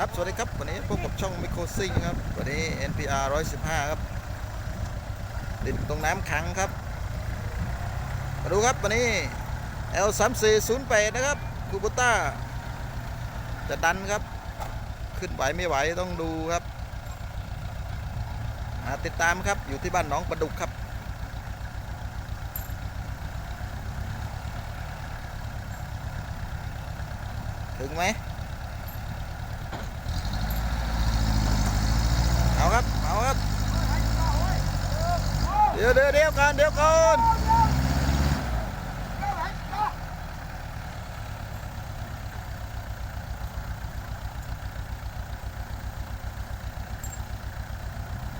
ครับ สวัสดีครับ วันนี้พบกับช่องมิโคซิงครับ วันนี้ NPR 115 ครับ ติดตรงน้ำขังครับ มาดูครับวันนี้ L 3 4 0 8 นะครับคูบูต้า จะดันครับ ขึ้นไหวไม่ไหวต้องดูครับอ่าติดตามครับอยู่ที่บ้านน้องประดุกครับถึงไหม เอาครับ เอาครับ เดี๋ยวเดี๋ยวเดี๋ยวก่อนเดี๋ยวก่อน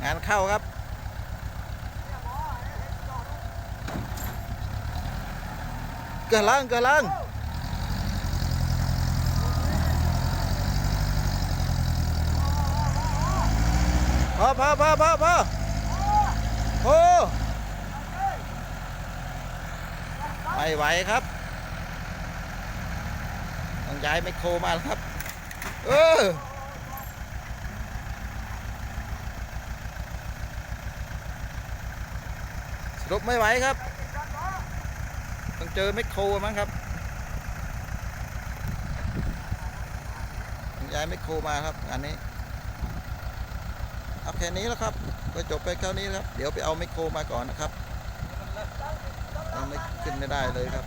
งานเข้าครับกิดลังกิดลังพอพอพอพอพอโอ้ ไม่ไหวครับ ต้องย้ายไมคโครมาแล้วครับ เออสรุปไม่ไหวครับ ต้องเจอไมคโครมั้งครับต้องย้ายไมคโครมาครับงานนี้เอาแค่นี้แล้วครับ ก็จบไปแค่นี้ครับ เดี๋ยวไปเอาไมคโครมาก่อนนะครับ ขึ้นไม่ได้เลยครับ